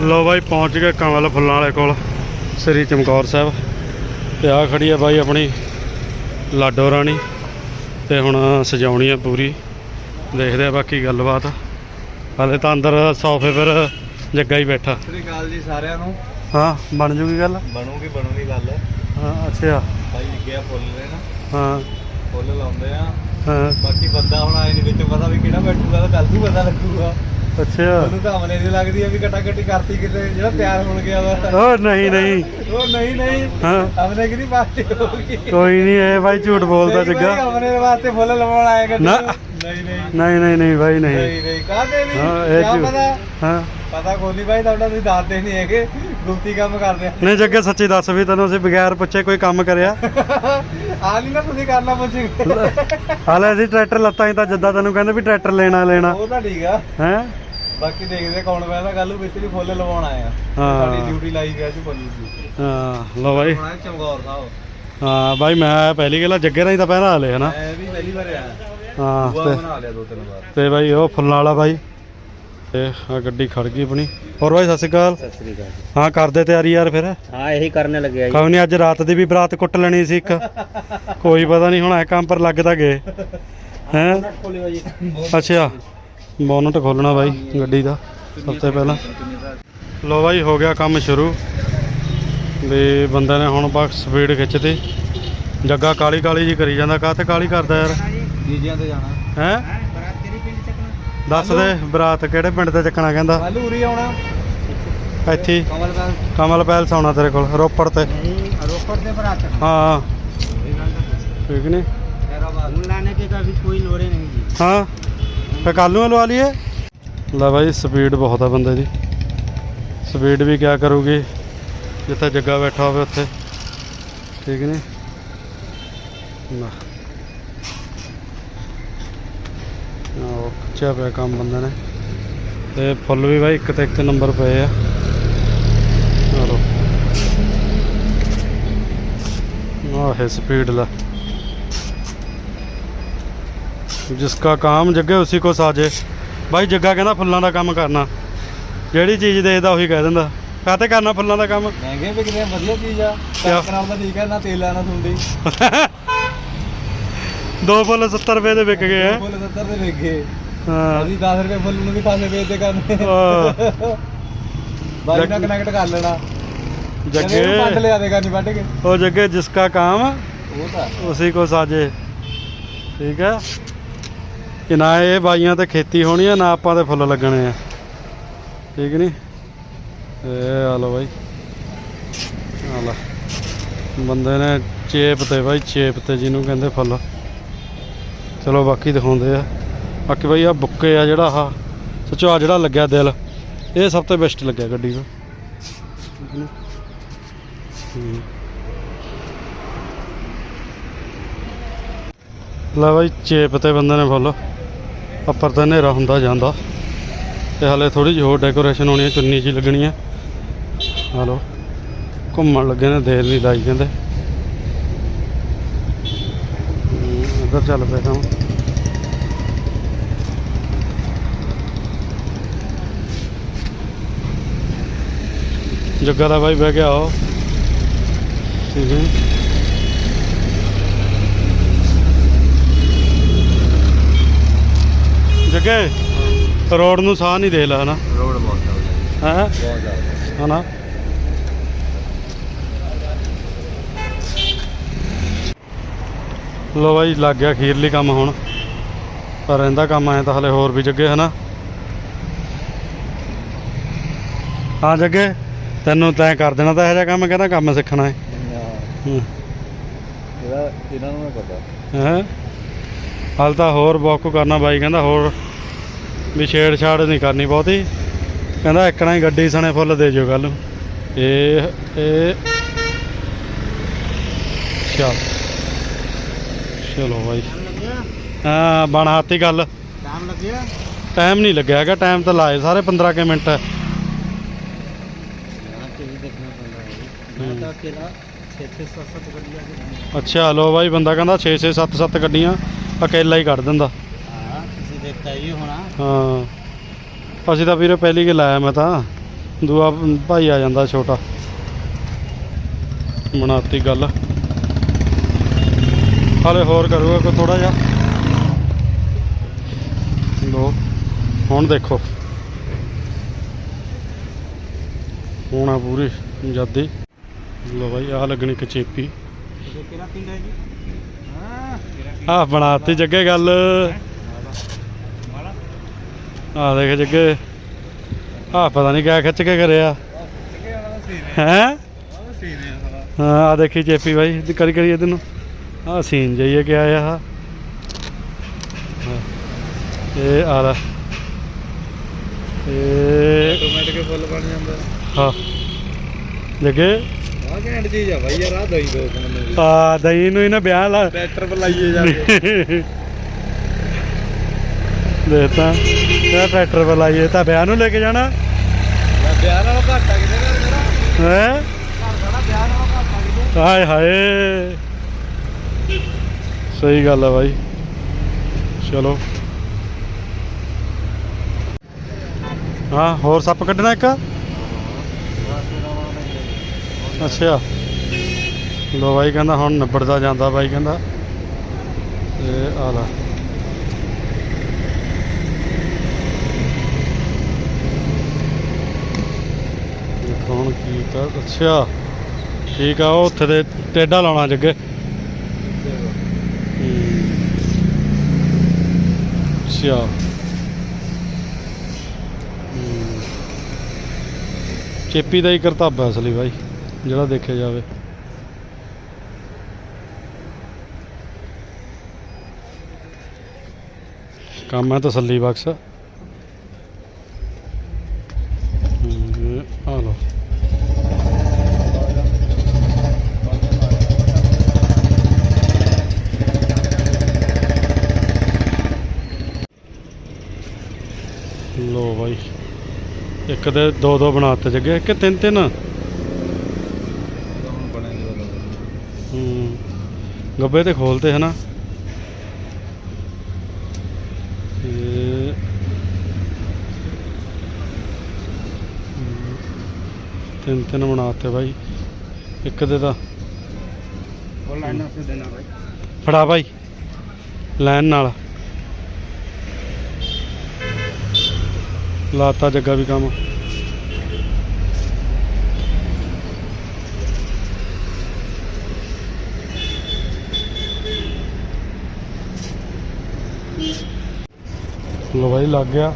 ਲੋ ਬਾਈ ਪਹੁੰਚ ਗਏ ਕਮਲ ਫੁੱਲਾਂ ਵਾਲੇ ਕੋਲ ਸ੍ਰੀ ਚਮਕੌਰ ਸਾਹਿਬ। ਤੇ ਆ ਖੜੀ ਆ ਬਾਈ ਆਪਣੀ ਲਾਡੋ ਰਾਣੀ ਤੇ ਹੁਣ ਸਜਾਉਣੀ ਆ ਪੂਰੀ। ਦੇਖਦੇ ਆ ਬਾਕੀ ਗੱਲਬਾਤ। ਹਾਲੇ ਤਾਂ ਅੰਦਰ ਸੋਫੇ ਪਰ ਜੱਗਾ ਹੀ ਬੈਠਾ। ਸ੍ਰੀ ਅਕਾਲ ਜੀ ਸਾਰਿਆਂ ਨੂੰ। ਹਾਂ ਬਣ ਜੂਗੀ ਗੱਲ? ਬਣੂਗੀ ਬਣੂਗੀ ਗੱਲ। ਹਾਂ ਅੱਛਾ। ਭਾਈ ਲੱਗਿਆ ਫੁੱਲ ਨੇ ਨਾ। ਹਾਂ। ਫੁੱਲ ਲਾਉਂਦੇ ਆ। ਹਾਂ। ਬਾਕੀ ਬੰਦਾ ਹੁਣ ਆਏ ਨਹੀਂ ਵਿੱਚ ਪਤਾ ਵੀ ਕਿਹੜਾ ਬੈਠੂਗਾ ਤਾਂ ਕੱਲ ਨੂੰ ਪਤਾ ਲੱਗੂਗਾ। ਅੱਛਾ। ਉਹਨੂੰ ਤਾਂ ਅਮਲੇ ਦੀ ਲੱਗਦੀ ਆ ਵੀ ਕਟਾ ਕਟੀ ਕਰਤੀ ਕਿਤੇ ਜਿਹੜਾ ਤਿਆਰ ਹੋਣ ਗਿਆ ਵਾ। ਉਹ ਨਹੀਂ ਨਹੀਂ। ਉਹ ਨਹੀਂ ਨਹੀਂ। ਹਾਂ। ਅਮਲੇ ਕਿਹਦੀ ਪਾਰਟੀ ਹੋਊਗੀ ਕੋਈ ਨਹੀਂ ਇਹ ਬਾਈ ਝੂਠ ਬੋਲਦਾ ਨਹੀਂ ਜੱਗਾ ਭਾਈ, ਅਮਲੇ ਦੇ ਵਾਸਤੇ ਫੁੱਲ ਲਵਾਉਣ ਆਏਗਾ ਨਾ। ਨਹੀਂ ਨਹੀਂ। ਨਹੀਂ ਨਹੀਂ ਨਹੀਂ ਬਾਈ ਨਹੀਂ। ਨਹੀਂ ਨਹੀਂ। ਕਾਹਦੇ ਨਹੀਂ ਹਾਂ ਇਹ ਕਿਆ ਝੂਠ। ਪਤਾ? ਹਾਂ। ਪਤਾ ਕੋਲੀ ਭਾਈ ਤੁਹਾਡਾ ਤੁਸੀਂ ਦੱਸਦੇ ਨਹੀਂ ਹੈਗੇ। ਗੁਪਤੀ ਕੰਮ ਕਰਦੇ ਆ। ਨਹੀਂ ਜੱਗੇ ਸੱਚੀ ਦੱਸ ਵੀ ਤੈਨੂੰ ਅਸੀਂ ਬਗੈਰ ਪੁੱਛੇ ਕੋਈ ਕੰਮ ਕਰਿਆ। ਆ ਨਹੀਂ ਨਾ ਤੁਸੀਂ ਕਰਨਾ ਪੁੱਛੀ। ਹਾਲੇ ਅਸੀਂ ਟਰੈਕਟਰ ਲੱਤਾਂ ਹੀ ਤਾਂ ਜਿੱਦਾਂ ਤੈਨੂੰ ਕਹਿੰਦੇ ਵੀ ਟਰੈਕਟਰ ਲੈਣਾ ਲੈਣਾ। ਉਹ ਤਾਂ ਠੀਕ ਆ। ਹੈ? ਬਾਕੀ ਦੇਖਦੇ ਕੌਣ ਪੈਂਦਾ ਕੱਲ ਨੂੰ ਮਿਸਤਰੀ ਫੁੱਲ ਲਵਾਉਣ ਆਇਆ ਹਾਂ। ਸਾਡੀ ਡਿਊਟੀ ਲਾਈ ਗਿਆ ਸੀ ਫੁੱਲ ਦੀ। ਹਾਂ ਲੋ ਬਾਈ। ਹੁਣ ਚਮਕੌਰ ਸਾਹਿਬ। ਹਾਂ ਬਾਈ ਮੈਂ ਪਹਿਲੀ ਗੱਲ ਜੱਗੇ ਨਾਲ ਹੀ ਤਾਂ ਪਹਿਲਾਂ ਹਾਲੇ ਹਨਾ? ਮੈਂ ਵੀ ਪਹਿਲੀ ਵਾਰ ਆਇਆ। ਹਾਂ ਬੁਆ ਤੇ ਬਣਾ ਲਿਆ ਦੋ ਤਿੰਨ ਵਾਰ। ਤੇ ਬਾਈ ਉਹ ਫੁੱਲਾਂ ਵਾਲਾ ਬਾਈ। ਤੇ ਆ ਗੱਡੀ ਖੜ ਗਈ ਆਪਣੀ। ਹੋਰ ਬਾਈ ਸਤਿ ਸ਼੍ਰੀ ਅਕਾਲ। ਸਤਿ ਸ੍ਰੀ ਅਕਾਲ ਹਾਂ ਕਰਦੇ ਤਿਆਰੀ ਯਾਰ ਫਿਰ। ਹਾਂ ਇਹੀ ਕਰਨੇ ਲੱਗਿਆ ਜੀ। ਕੋਈ ਨਹੀਂ ਅੱਜ ਰਾਤ ਦੀ ਵੀ ਬਰਾਤ ਕੁੱਟ ਲੈਣੀ ਸੀ ਇੱਕ। ਕੋਈ ਪਤਾ ਨਹੀਂ ਹੁਣ ਐ ਕੰਮ ਪਰ ਲੱਗ ਤਾਂ ਗਏ। ਹੈ ਖੋਲਿਓ ਜੀ। ਅੱਛਾ। ਬੋਨਟ ਖੋਲਣਾ ਬਾਈ ਗੱਡੀ ਦਾ ਸਭ ਤੋਂ ਪਹਿਲਾਂ। ਲੋ ਬਾਈ ਹੋ ਗਿਆ ਕੰਮ ਸ਼ੁਰੂ। ਵੀ ਬੰਦੇ ਨੇ ਹੁਣ ਬਸ ਸਪੀਡ ਖਿੱਚਤੀ। ਜੱਗਾ ਕਾਲੀ ਕਾਲੀ ਜੀ ਕਰੀ ਜਾਂਦਾ। ਕਾਹ ਤੇ ਕਾਲੀ ਕਰਦਾ ਯਾਰ? ਜੀਜਿਆਂ ਤੇ ਜਾਣਾ। ਹੈ? ਦੱਸ ਦੇ ਬਰਾਤ ਕਿਹੜੇ ਪਿੰਡ ਤੇ ਚੱਕਣਾ ਕਹਿੰਦਾ? ਇੱਥੇ ਕਮਲ ਪੈਲਸ। ਆਉਣਾ ਤੇਰੇ ਕੋਲ ਰੋਪੜ ਤੇ। ਰੋਪੜ ਤੇ ਬਰਾਤ। ਹਾਂ। ਠੀਕ ਨੇ? ਨਹੀਂ ਹਾਂ। ਫੇ ਕੱਲ ਨੂੰ ਲਵਾ ਲਈਏ? ਲੈ ਬਾਈ ਸਪੀਡ ਬਹੁਤ ਆ ਬੰਦੇ ਦੀ। ਸਪੀਡ ਵੀ ਕਿਆ ਕਰੂਗੀ, ਜਿੱਥੇ ਜੱਗਾ ਬੈਠਾ ਹੋਵੇ ਉੱਥੇ। ਠੀਕ ਨਹੀਂ ਨਾ। ਉਹ ਖਿੱਚਿਆ ਪਿਆ ਕੰਮ ਬੰਦੇ ਨੇ। ਤੇ ਫੁੱਲ ਵੀ ਬਾਈ, ਇੱਕ ਤੇ ਇੱਕ ਨੰਬਰ ਪਏ ਆ। ਆਰੋ ਆਹ ਹੈ ਸਪੀਡ ਲਾ। ਜਿਸਕਾ ਕੰਮ ਜੱਗੇ ਉਸੇ ਕੋ ਸਾਜੇ। ਬਾਈ ਜੱਗਾ ਕਹਿੰਦਾ ਫੁੱਲਾਂ ਦਾ ਕੰਮ ਕਰਨਾ। ਜਿਹੜੀ ਚੀਜ਼ ਦੇਖਦਾ ਉਹੀ ਕਹਿ ਦਿੰਦਾ। ਕਾਤੇ ਕਰਨਾ ਫੁੱਲਾਂ ਦਾ ਕੰਮ? ਮਹਿੰਗੇ ਵਿਕਦੇ ਆ ਵਧੀਆ ਚੀਜ਼ ਆ? ਕਣਕ ਨਾਲ ਤਾਂ ਠੀਕ ਹੈ ਨਾ ਤੇਲ ਆ ਨਾ ਸੁੰਡੀ ਦੋ ਫੁੱਲ 70 ਰੁਪਏ ਦੇ ਵਿਕ ਗਏ ਆ। ਫੁੱਲ 70 ਦੇ ਵਿਕ ਗਏ। ਹਾਂ। ਅਸੀਂ 10 ਰੁਪਏ ਫੁੱਲ ਨੂੰ ਵੀ ਪਾਸੇ ਵੇਚਦੇ ਕਰਨੇ ਬਾਈ ਨਾਲ ਕਨੈਕਟ ਕਰ ਲੈਣਾ। ਜੱਗੇ ਜੱਗੇ ਲਿਆ ਦੇਗਾ ਨਹੀਂ ਵੱਢ ਕੇ। ਉਹ ਜੱਗੇ ਜਿਸਕਾ ਕੰਮ ਉਹ ਤਾਂ ਉਸੇ ਕੋ ਸਾਜੇ। ਠੀਕ ਹੈ? ਕਿ ਨਾ ਇਹ ਬਾਈਆਂ ਤੇ ਖੇਤੀ ਹੋਣੀ ਆ, ਨਾ ਆਪਾਂ ਤੇ ਫੁੱਲ ਲੱਗਣੇ ਆ। ਠੀਕ ਨਹੀਂ ਇਹ ਆ ਲੋ ਬਾਈ। ਆ ਲੈ। ਬੰਦੇ ਨੇ ਚੇਪ ਤੇ ਬਾਈ, ਚੇਪ ਤੇ ਜਿਹਨੂੰ ਕਹਿੰਦੇ ਫੁੱਲ। ਚਲੋ ਬਾਕੀ ਦਿਖਾਉਂਦੇ ਆ। ਬਾਕੀ ਬਾਈ ਆ ਬੁੱਕੇ ਆ ਜਿਹੜਾ ਆਹ, ਸੱਚੋ ਆ ਜਿਹੜਾ ਲੱਗਿਆ ਦਿਲ, ਇਹ ਸਭ ਤੋਂ ਬੈਸਟ ਲੱਗਿਆ ਗੱਡੀ ਦਾ। ਠੀਕ ਲੈ ਬਾਈ, ਚੇਪ ਤੇ ਬੰਦੇ ਨੇ ਫੁੱਲ। ਉੱਪਰ ਤਾਂ ਹਨੇਰਾ ਹੁੰਦਾ ਜਾਂਦਾ। ਤੇ ਹਲੇ ਥੋੜੀ ਜਿਹੀ ਹੋਰ ਡੈਕੋਰੇਸ਼ਨ ਹੋਣੀ ਹੈ ਚੁੰਨੀ ਜੀ ਲੱਗਣੀ ਹੈ ਹਲੋ, ਘੁੰਮਣ ਲੱਗੇ ਨੇ, ਦੇਰ ਨਹੀਂ ਲਾਈ ਕਹਿੰਦੇ ਇੱਧਰ ਚੱਲ ਪਏ ਕੰਮ। ਜੱਗਾ ਦਾ ਬਾਈ ਬਹਿ ਗਿਆ ਉਹ ਠੀਕ ਹੈ। ਜੱਗੇ ਰੋਡ ਨੂੰ ਸਾਹ ਨਹੀਂ ਦੇ ਲਾ ਹਨਾ। ਰੋਡ ਬਹੁਤ ਹੈ। ਬਹੁਤ ਜ਼ਿਆਦਾ। ਹਨਾ? ਲੋ ਬਾਈ ਲੱਗ ਗਿਆ ਖੀਰਲੀ ਕੰਮ ਹੁਣ। ਪਰ ਰਹਿੰਦਾ ਕੰਮ ਐ ਤਾਂ ਹਲੇ ਹੋਰ ਵੀ ਜੱਗੇ ਹਨਾ? ਹਾਂ ਜੱਗੇ ਤੈਨੂੰ ਤੈਂ ਕਰ ਦੇਣਾ ਤਾਂ ਇਹੋ ਜਿਹਾ ਕੰਮ ਕਹਿੰਦਾ ਕੰਮ ਸਿੱਖਣਾ ਹੈ। ਹੂੰ। ਇਹਦਾ ਇਹਨਾਂ ਨੂੰ ਪਤਾ। ਹੈ? ਹਾਲ ਤਾਂ ਹੋਰ ਵਾਕ ਕਰਨਾ ਬਾਈ ਕਹਿੰਦਾ ਹੋਰ ਵੀ ਛੇੜ ਛਾੜ ਨਹੀਂ ਕਰਨੀ ਬਹੁਤੀ। ਕਹਿੰਦਾ ਇੱਕਣਾ ਹੀ ਗੱਡੀ ਸਣੇ ਫੁੱਲ ਦੇ ਜਿਓ ਕੱਲ ਨੂੰ। ਇਹ ਇਹ ਚਲ। ਗੱਲ। ਟਾਈਮ ਲੱਗਿਆ? ਨਹੀਂ ਲੱਗਿਆ ਹੈਗਾ ਟਾਈਮ ਤਾਂ ਲਾਏ ਸਾਰੇ 15 ਕੇ ਮਿੰਟ। ਅੱਛਾ ਲੋ ਬਾਈ ਬੰਦਾ ਕਹਿੰਦਾ 6 6 7 7 ਗੱਡੀਆਂ। ਅਕੇਲਾ ਹੀ ਕੱਢ ਦਿੰਦਾ। ਹਾਂ ਤੁਸੀਂ ਦੇਖਤਾ ਹੀ ਹੋਣਾ। ਹਾਂ। ਅਸੀਂ ਤਾਂ ਵੀਰੇ ਪਹਿਲੀ ਕੇ ਲਾਇਆ ਮੈਂ ਤਾਂ। ਦੂਆ ਭਾਈ ਆ ਜਾਂਦਾ ਹਾਲੇ ਹੋਰ ਕਰੂਗਾ ਕੋ ਥੋੜਾ ਜਿਹਾ। ਲੋ ਹੁਣ ਦੇਖੋ। ਹੁਣ ਆ ਪੂਰੀ ਜੱਦੀ ਲੋ ਭਾਈ ਆ ਲੱਗਣੀ ਕਚੇਪੀ ਕਿਹੜਾ ਪਿੰਡ ਹੈ ਜੀ? ਆ ਬਣਾਤੀ ਜੱਗੇ ਗੱਲ। ਆ ਦੇਖ ਜੱਗੇ। ਆ ਪਤਾ ਨਹੀਂ ਕਿਆ ਖਿੱਚ ਕੇ ਕਰਿਆ। ਹੈ? ਹੈ ਆ ਦੇਖੀ ਬਾਈ ਇਹਦੀ ਕਰੀ ਕਰੀ ਇਹਦੇ ਨੂੰ। ਆ ਸੀਨ ਜਾਈਏ ਕਿ ਆਇਆ ਆ। ਇਹ ਆ ਲੈ। ਇਹ ਆਟੋਮੈਟਿਕ ਫੁੱਲ ਬਣ ਜਾਂਦਾ। ਹਾਂ। ਜੱਗੇ ਆਹ ਘੈਂਟ ਚੀਜ਼ ਆ ਬਾਈ ਯਾਰ ਆ ਦਈ ਦੋ ਮੈਨੂੰ ਵੀ ਆ ਦਹੀਂ ਨੂੰ ਇਹਨਾਂ ਵਿਆਹ ਲਾ ਟਰੈਕਟਰ ਬੁਲਾਈਏ ਜਾ ਕੇ। ਦੇਤਾ ਇਹ ਟਰੈਕਟਰ ਪਰ ਲਾਈਏ ਤਾਂ ਵਿਆਹ ਨੂੰ ਲੈ ਕੇ ਜਾਣਾ। ਲੈ ਵਿਆਹ ਨਾਲੋਂ ਘੱਟ ਕਿਤੇ ਮੇਰਾ ਹੈ? ਘਰ ਸਾਡਾ ਵਿਆਹ ਨਾਲੋਂ ਘੱਟ ਕਿਤੇ। ਹਾਏ ਹਾਏ। ਸਹੀ ਗੱਲ ਆ ਬਾਈ। ਚਲੋ। ਹਾਂ ਹੋਰ ਸੱਪ ਕੱਢਣਾ ਇੱਕ? ਅੱਛਾ। ਲੋ ਬਾਈ ਕਹਿੰਦਾ ਹੁਣ ਨਿਬੜਦਾ ਜਾਂਦਾ ਬਾਈ ਕਹਿੰਦਾ। ਇਹ ਆ ਲਾ। ਹੁਣ ਕੀ ਕਰ ਅੱਛਾ। ਠੀਕ ਆ, ਉਹ ਉੱਥੇ ਦੇ ਟੇਡਾ ਲਾਉਣਾ ਜੱਗੇ। ਅੱਛਾ। ਚੇਪੀ ਦਾ ਹੀ ਕਰਤੱਵ ਹੈ ਅਸਲੀ ਬਾਈ। ਜਿਹੜਾ ਦੇਖਿਆ ਜਾਵੇ। ਕੰਮ ਹੈ ਤਸੱਲੀ ਬਖਸ਼। ਆ ਲਓ। ਲੋ ਬਾਈ, ਇੱਕ ਦੇ ਦੋ ਦੋ ਬਣਾਤੇ ਜੱਗੇ ਕਿ ਤਿੰਨ ਤਿੰਨ। ਗੱਬੇ ਤੇ ਖੋਲਤੇ ਹਨਾ। ਤਿੰਨ ਤਿੰਨ ਬਣਾਤੇ ਬਾਈ ਇੱਕ ਦੇ ਦਾ ਉਹ ਲਾਈਨ ਨਾਲ ਦੇਣਾ ਬਾਈ। ਫੜਾ ਬਾਈ ਲਾਈਨ ਨਾਲ। ਲਾਤਾ ਜੱਗਾ ਵੀ ਕੰਮ। ਲੋ ਬਾਈ ਲੱਗ ਗਿਆ।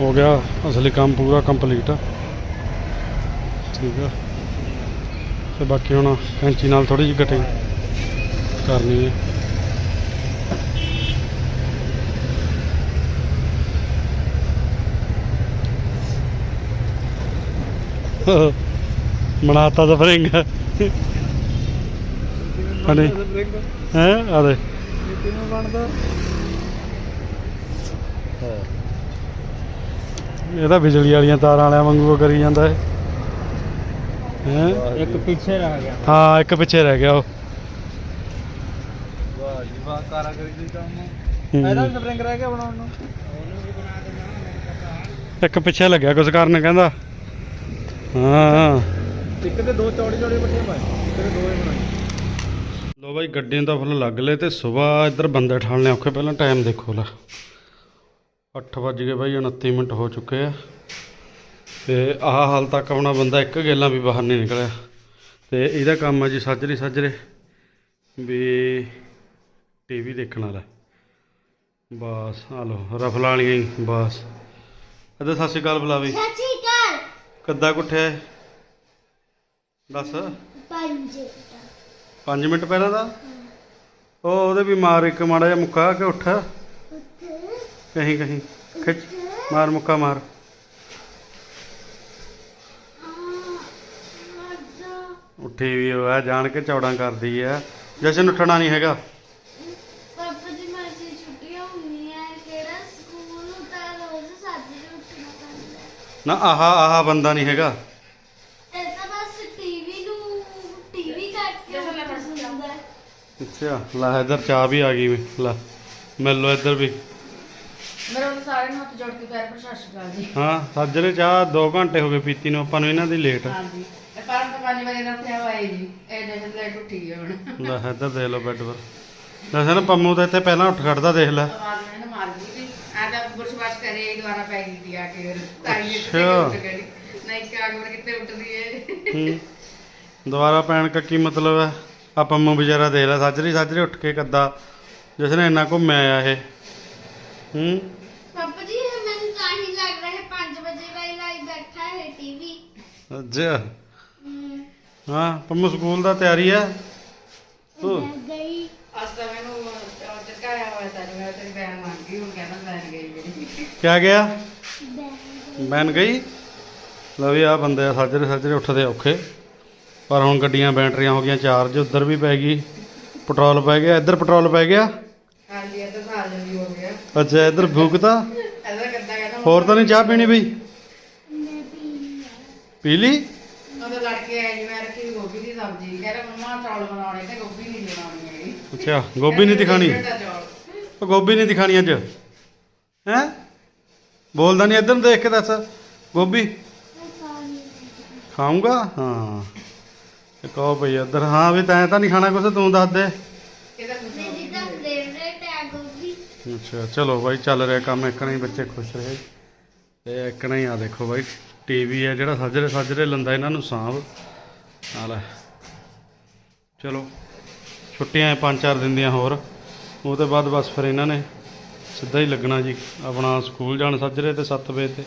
ਹੋ ਗਿਆ ਅਸਲੀ ਕੰਮ ਪੂਰਾ ਕੰਪਲੀਟ ਠੀਕ ਆ। ਤੇ ਬਾਕੀ ਹੁਣ ਕੈਂਚੀ ਨਾਲ ਥੋੜੀ ਜਿਹੀ ਕਟਿੰਗ ਕਰਨੀ ਹੈ ਬਣਾਤਾ ਤਾਂ ਫਰਿੰਗ। ਹਣੇ ਹੈ ਆ ਦੇ ਕਿਵੇਂ ਬਣਦਾ। ਇਹ ਤਾਂ ਬਿਜਲੀ ਵਾਲੀਆਂ ਤਾਰਾਂ ਵਾਲਿਆਂ ਵਾਂਗੂ ਕਰੀ ਜਾਂਦਾ ਹੈ ਹੈ? ਇੱਕ ਪਿੱਛੇ ਰਹਿ ਗਿਆ। ਹਾਂ ਇੱਕ ਪਿੱਛੇ ਰਹਿ ਗਿਆ ਉਹ। ਵਾਹ ਜੀ ਵਾਹ ਕਾਰਾਗਰੀ ਦੀ ਕੰਮ ਇਹਦਾ ਸਪਰਿੰਗ ਰਹਿ ਗਿਆ ਬਣਾਉਣ ਨੂੰ। ਇੱਕ ਪਿੱਛੇ ਲੱਗਿਆ ਕੁਝ ਕਰਨ ਕਹਿੰਦਾ। ਹਾਂ ਇੱਕ ਤੇ ਦੋ ਚੌੜੇ ਚੌੜੇ ਬੱਟੇ ਪਾਏ ਇੱਕ ਤੇ ਦੋ ਹੀ ਬਣਾਏ ਲੋ ਬਾਈ ਗੱਡੀਆਂ ਦਾ ਫੁੱਲ ਲੱਗ ਲਏ ਤੇ ਸਵੇਰ ਇੱਧਰ ਬੰਦੇ ਠਾਲਨੇ ਔਖੇ ਪਹਿਲਾਂ ਟਾਈਮ ਦੇਖੋ ਲਾ। 8 ਵੱਜ ਗਏ ਬਾਈ 29 ਮਿੰਟ ਹੋ ਚੁੱਕੇ ਆ। ਤੇ ਆਹ ਹਾਲ ਤੱਕ ਆਪਣਾ ਬੰਦਾ ਇੱਕ ਗੇਲਾਂ ਵੀ ਬਾਹਰ ਨਹੀਂ ਨਿਕਲਿਆ। ਤੇ ਇਹਦਾ ਕੰਮ ਹੈ ਜੀ ਸਾਜਰੇ ਸਾਜਰੇ ਵੀ ਟੀਵੀ ਦੇਖਣ ਵਾਲਾ। ਬਸ ਆ ਲੋ ਰਫਲਾਂ ਵਾਲੀਆਂ ਹੀ ਬਸ। ਅਦੇ ਸਤਿ ਸ਼੍ਰੀ ਅਕਾਲ ਬੁਲਾ ਵੀ। ਸਤਿ ਸ਼੍ਰੀ ਅਕਾਲ। ਕਿੱਦਾਂ ਕੁੱਠਿਆ? ਦੱਸ। ਪੰਜ 5 ਮਿੰਟ ਪਹਿਲਾਂ ਦਾ? ਉਹ ਉਹਦੇ ਵੀ ਮਾਰ ਇੱਕ ਮਾੜਾ ਜਿਹਾ ਮੁੱਕਾ ਕਿ ਉੱਠ। ਕਹੀਂ ਕਹੀਂ। ਖਿੱਚ ਮਾਰ ਮੁੱਕਾ ਮਾਰ। ਉੱਠੀ ਵੀ ਉਹ ਆ ਜਾਣ ਕੇ ਚੌੜਾਂ ਕਰਦੀ ਆ। ਜਸ਼ਨ ਉੱਠਣਾ ਨਹੀਂ ਹੈਗਾ। ਪਾਪਾ ਜੀ ਮਾਸੀ ਛੁੱਟੀਆਂ ਹੁੰਦੀਆਂ ਕਿਹੜਾ ਸਕੂਲ? ਤਾਂ ਰੋਜ਼ ਸਾਜਰੇ ਉੱਠਣਾ ਪੈਂਦਾ ਹੈ। ਨਾ ਆਹਾ ਆਹਾ ਬੰਦਾ ਨਹੀਂ ਹੈਗਾ। ਇਹ ਤਾਂ ਬਸ ਟੀਵੀ ਨੂੰ ਟੀਵੀ ਹੁੰਦਾ ਹੈ ਅੱਛਾ ਲੈ ਇੱਧਰ ਚਾਹ ਵੀ ਆ ਗਈ ਵੀ। ਲੈ ਮਿਲ ਲੋ ਇੱਧਰ ਵੀ। ਮੇਰੇ ਵੱਲ ਸਾਰਿਆਂ ਨੂੰ ਹੱਥ ਜੋੜ ਕੇ ਪਿਆਰ ਪਰ ਸਤਿ ਸ਼੍ਰੀ ਅਕਾਲ ਜੀ। ਹਾਂ ਸੱਜਰੇ ਚਾਹ 2 ਘੰਟੇ ਹੋ ਗਏ ਪੀਤੀ ਨੂੰ ਆਪਾਂ ਨੂੰ ਇਹਨਾਂ ਦੀ ਲੇਟ ਹਾਂਜੀ। ਇਹ ਪਰਮ ਤੋਂ ਪੰਜ ਵਜੇ ਦਾ ਉੱਠਿਆ ਹੋਇਆ ਜੀ। ਇਹ ਜੇ ਲੇਟ ਉੱਠੀ ਗਈ ਹੁਣ। ਲੈ ਇੱਧਰ ਦੇਖ ਲਓ ਬੈੱਡ ਪਰ। ਦੱਸਿਆ ਨਾ ਪੰਮੂ ਤਾਂ ਇੱਥੇ ਪਹਿਲਾਂ ਉੱਠ ਖੜਦਾ ਦੇਖ ਲੈ। ਆਵਾਜ਼ ਮੈਨੂੰ ਮਾਰ ਗਈ ਸੀ ਆ ਤਾਂ ਬੁਰਸ਼ਵਾਸ਼ ਕਰੇ ਇਹ ਦੁਬਾਰਾ ਪੈ ਗਈ ਸੀ ਆ ਕੇ ਫਿਰ। ਤਾਈ ਜੀ ਅੱਛਾ। ਉੱਠ ਗਈ ਨਹੀਂ ਕਿ ਆਗ ਕਿੱਥੇ ਉੱਠਦੀ ਏ? ਹੂੰ। ਦੁਬਾਰਾ ਪੈਣ ਕਾ ਕੀ ਮਤਲਬ ਹੈ? ਆ ਪੰਮੂ ਵਿਚਾਰਾ ਦੇਖ ਲੈ ਸੱਜਰੀ ਸੱਜਰੀ ਉੱਠ ਕੇ ਕੱਦਾ? ਜਿਸ ਨੇ ਇੰਨਾ ਘੁੰਮਿਆ ਆ ਇਹ। ਹੂੰ। ਪਾਪਾ ਜੀ ਇਹ ਮੈਨੂੰ ਤਾਂ ਹੀ ਲੱਗ ਰਿਹਾ ਹੈ 5 ਵਜੇ ਦਾ ਹੀ ਲਾਈ ਬੈਠਾ ਹੈ ਟੀਵੀ ਅੱਛਾ। ਹਾਂ। ਪੰਮੂ ਸਕੂਲ ਦਾ ਤਿਆਰੀ ਹੈ ਤੂੰ? ਗਈ। ਅੱਜ ਤਾਂ ਮੈਨੂੰ ਚਰਕਾਇਆ ਹੋਇਆ ਤਾਂ ਮੈਂ ਤੇਰੀ ਬੈਨ ਮੰਗ ਗਈ ਹੁਣ ਕਹਿੰਦਾ ਬੈਨ ਗਈ ਮੇਰੀ। ਕਿਆ ਗਿਆ? ਬੈਨ ਗਈ? ਲਓ ਆ ਬੰਦੇ ਆ ਸਾਜਰੇ ਸਾਜਰੇ ਉੱਠਦੇ ਔਖੇ। ਪਰ ਹੁਣ ਗੱਡੀਆਂ ਬੈਟਰੀਆਂ ਹੋ ਗਈਆਂ ਚਾਰਜ ਉੱਧਰ ਵੀ ਪੈ ਗਈ। ਪੈਟਰੋਲ ਪੈ ਗਿਆ ਇੱਧਰ ਪੈਟਰੋਲ ਪੈ ਗਿਆ ਹਾਂਜੀ ਇਹ ਤਾਂ ਸਾਲ ਜਲਦੀ ਹੋ ਗਿਆ ਅੱਛਾ ਇੱਧਰ ਫੂਕਤਾ? ਇਹਦਾ ਕੱਦਾ ਕਹਿੰਦਾ ਹੋਰ ਤਾਂ ਨਹੀਂ ਚਾਹ ਪੀਣੀ ਬਈ? ਮੈਂ ਪੀ ਪੀ ਲਈ? ਉਹਦਾ ਲੜਕੇ ਆਏ ਜੀ ਮੈਂ ਰੱਖੀ ਗੋਭੀ ਦੀ ਸਬਜ਼ੀ? ਕਹਿੰਦਾ ਮੰਮਾ ਚੌਲ ਬਣਾਉਣੇ ਤੇ ਗੋਭੀ ਨਹੀਂ ਬਣਾਉਣੀ ਹੈਗੀ। ਅੱਛਾ ਗੋਭੀ ਨਹੀਂ ਦਿਖਾਣੀ ਉਹ ਗੋਭੀ ਨਹੀਂ ਦਿਖਾਣੀ ਅੱਜ। ਹੈ? ਬੋਲਦਾ ਨਹੀਂ ਇੱਧਰ ਨੂੰ ਦੇਖ ਕੇ ਦੱਸ। ਗੋਭੀ? ਖਾਊਂਗਾ? ਹਾਂ। ਕਹੋ ਭਈ ਇੱਧਰ। ਹਾਂ ਵੀ ਤੈਂ ਤਾਂ ਨਹੀਂ ਖਾਣਾ ਕੁਛ ਤੂੰ ਦੱਸ ਦੇ। ਕੁਝ ਫੇਵਰੇਟ ਹੈ ਗੋਭੀ ਅੱਛਾ, ਚਲੋ ਬਾਈ, ਚੱਲ ਰਿਹਾ ਕੰਮ ਇੱਕ ਹੀ ਬੱਚੇ ਖੁਸ਼ ਰਹੇ। ਤੇ ਇੱਕ ਹੀ ਆ, ਦੇਖੋ ਬਾਈ ਟੀਵੀ ਹੈ, ਜਿਹੜਾ ਸੱਜਰੇ ਸੱਜਰੇ ਲੰਦਾ ਇਹਨਾਂ ਨੂੰ ਸਾਂਭ। ਨਾਲ ਚਲੋ, ਛੁੱਟੀਆਂ ਪੰਜ ਚਾਰ ਦਿਨ ਦੀਆਂ ਹੋਰ। ਉਹ ਤੋਂ ਬਾਅਦ ਬਸ ਫਿਰ ਇਹਨਾਂ ਨੇ ਸਿੱਧਾ ਹੀ ਲੱਗਣਾ ਜੀ, ਆਪਣਾ ਸਕੂਲ ਜਾਣ ਸੱਜਰੇ ਤੇ 7 ਵਜੇ ਤੇ।